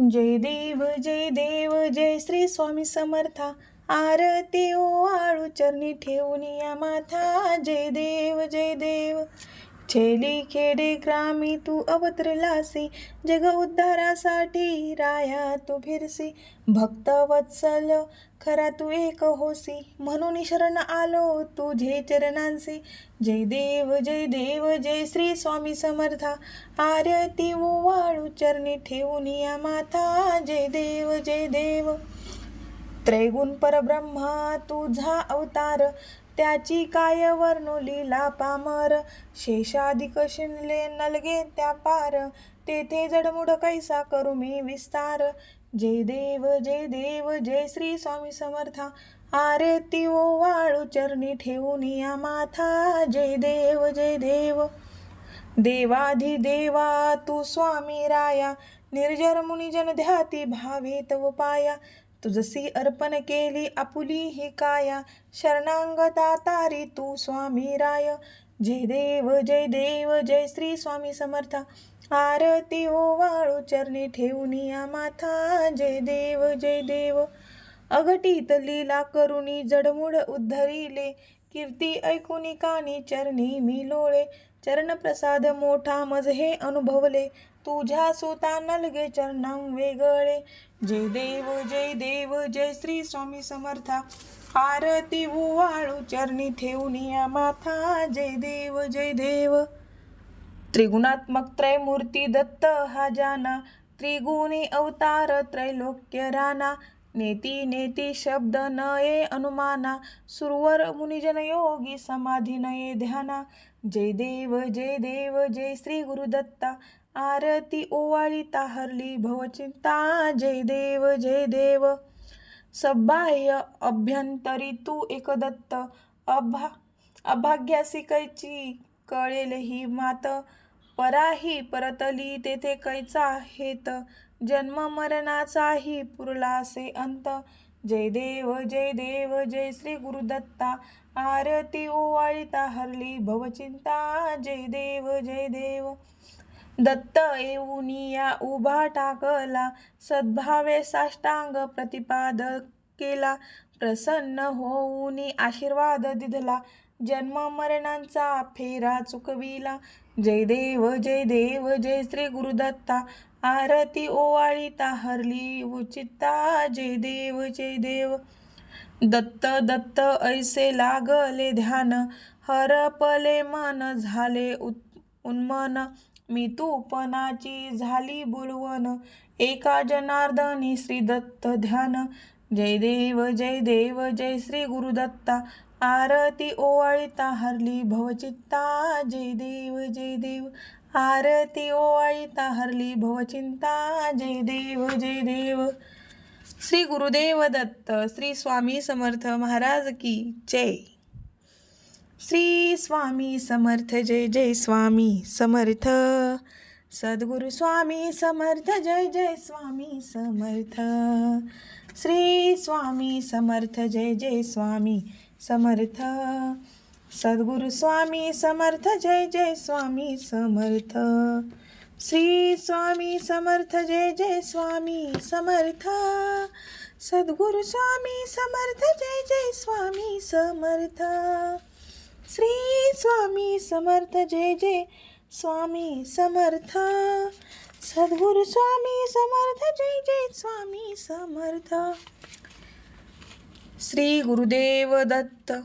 जय देव जय देव जय श्री स्वामी समर्था. आरती ओ आळू चरणी ठेवून या माथा. जय देव जय देव. छेली खेडे ग्रामी तू अवतरलासी जग उद्धारासाठी राया तू फिरसी भक्त वत्सल खरा तू एक होसी. म्हणून शरण आलो तुझे चरणांसी. जय देव जय देव जय श्री स्वामी समर्था. आरती वाळू चरणी ठेवून या माथा. जय देव जय देव. त्रैगुण परब्रह्मा तुझा अवतार. त्याची काय वर्णो लीला पामर. शेषाधिक शिनले नलगे त्या पार. तेथे जडमुड कैसा करू मी विस्तार. जय देव जय देव जय श्री स्वामी समर्था. आरती वाळू चरणी ठेवून या माथा. जय देव जय देव. देवाधिदेवा तू स्वामी राया. निर्जर मुनिजन ध्याती भावे तव पाया तुझसी अर्पण केली आपुली ही काया. शरणांगता तारी तू स्वामी राय. जय देव जय देव जय श्री स्वामी समर्था. आरती हो ओवाळू चरणी ठेवून या माथा. जय देव जय देव. अघटित लीला करुणी जडमुड उद्धरिले. कीर्ती ऐकुनी कानी चरणी मी लोळे. चरणप्रसाद मोठा मज हे अनुभवले. तुझ्या सुता नलगे चरणां वेगळे. जय देव जय देव जय श्री स्वामी समर्था. आरती ओवाळू चरणी ठेवून या माथा. जय देव जय देव. त्रिगुणात्मक त्रयमूर्ती दत्त हा जाना. त्रिगुणी अवतार त्रैलोक्य राना नेती नेती शब्द नये अनुमाना. सुरवर मुनिजन योगी समाधी नये ध्याना. जय देव जय देव जय श्री गुरुदत्ता. आरती ओवाळी ताहरली भवचिंता जय देव जय देव. सबाह्य अभ्यंतरी तू एकदत्त. अभा अभाग्यासी कैची कळेल ही मात. पराही परतली तेथे कैचा हेत. जन्म मरणाचाही पुरलासे अंत. जय देव जय देव जय श्री गुरुदत्ता. आरती ओवाळीता हरली भवचिंता. जय देव जय देव. दत्त येऊनिया उभा टाकला. सद्भावे साष्टांग प्रतिपाद केला. प्रसन्न होऊन आशीर्वाद दिधला. जन्म मरणांचा फेरा चुकविला. जय देव जय देव जय श्री गुरुदत्ता. आरती ओवाळीता हरली उचिता जय देव जय देव. दत्त दत्त ऐसे लागले ध्यान हरपले मन झाले उत- उन्मन. मी तूपनाची झाली बुलवण एका जनार्दनी श्री दत्त ध्यान. जय देव जय देव जय श्री गुरुदत्ता. आरती ओवाळीता हरली भवचित्ता जय देव जय देव. आरती ओ ओवाळीता हरली भवचिंता जय देव जय देव. श्री गुरुदेव दत्त श्री स्वामी समर्थ महाराज की जय. श्री स्वामी समर्थ जय जय स्वामी समर्थ. सद्गुरु स्वामी समर्थ जय जय स्वामी समर्थ. श्री स्वामी समर्थ जय जय स्वामी समर्थ. सद्गुरु स्वामी समर्थ जय जय स्वामी समर्थ. श्री स्वामी समर्थ जय जय स्वामी समर्थ. सद्गुरु स्वामी समर्थ जय जय स्वामी समर्थ. श्री स्वामी समर्थ जय जय स्वामी समर्थ. सद्गुरु स्वामी समर्थ जय जय स्वामी समर्थ. श्री गुरुदेव दत्त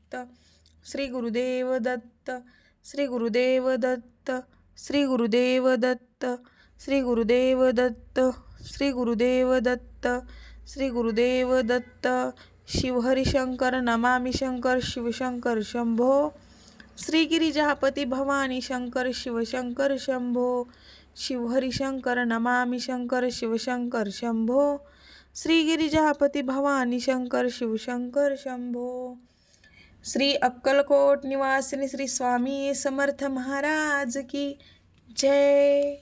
श्री गुरुदेव दत्त श्री गुरुदेव दत्त श्री गुरुदेव दत्त श्री गुरुदेव दत्त श्री गुरुदेव दत्त श्री गुरुदेव दत्त शिवहरिशंकर नमामि शंकर शिवशंकर शंभो श्री गिरिजापती भवानी शंकर शिवशंकर शंभो शिवहरिशंकर नमामि शंकर शिवशंकर शंभो श्री गिरिजापती भवानी शंकर शिवशंकर शंभो। श्री अक्कलकोट निवासिनी श्री स्वामी समर्थ महाराज की जय.